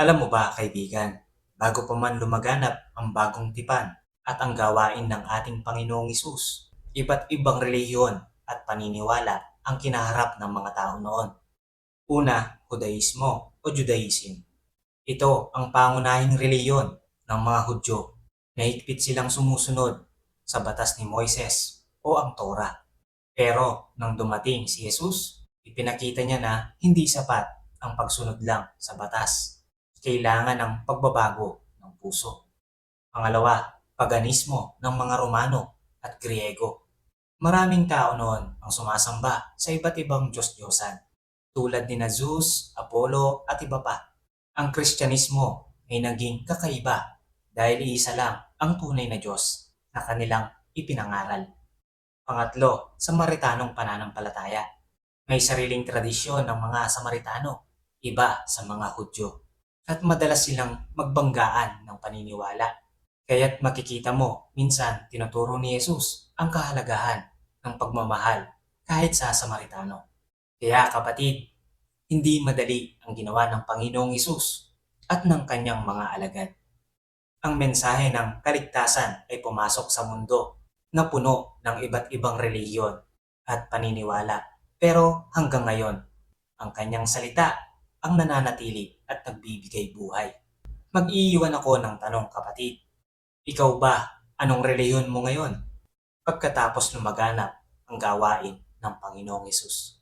Alam mo ba, kaibigan, bago pa man lumaganap ang bagong tipan at ang gawain ng ating Panginoong Isus, iba't ibang relihiyon at paniniwala ang kinaharap ng mga tao noon. Una, Judaismo o Judaism. Ito ang pangunahing reliyon ng mga Hudyo na higpit silang sumusunod sa batas ni Moises o ang Torah. Pero nang dumating si Jesus, ipinakita niya na hindi sapat ang pagsunod lang sa batas kailangan ng pagbabago ng puso. Pangalawa, paganismo ng mga Romano at Griego. Maraming tao noon ang sumasamba sa iba't ibang Diyos-Diyosan, tulad ni Zeus, Apollo at iba pa. Ang Kristyanismo ay naging kakaiba dahil iisa lang ang tunay na Diyos na kanilang ipinangaral. Pangatlo, Samaritanong pananampalataya. May sariling tradisyon ng mga Samaritano, iba sa mga Hudyo at madalas silang magbanggaan ng paniniwala. Kaya't makikita mo, minsan tinuturo ni Jesus ang kahalagahan ng pagmamahal kahit sa Samaritano. Kaya kapatid, hindi madali ang ginawa ng Panginoong Isus at ng kanyang mga alagad. Ang mensahe ng kaligtasan ay pumasok sa mundo na puno ng iba't ibang relihiyon at paniniwala. Pero hanggang ngayon, ang kanyang salita ang nananatili at nagbibigay buhay. Mag-iiwan ako ng tanong kapatid. Ikaw ba, anong reliyon mo ngayon? Pagkatapos lumaganap ang gawain ng Panginoong Isus.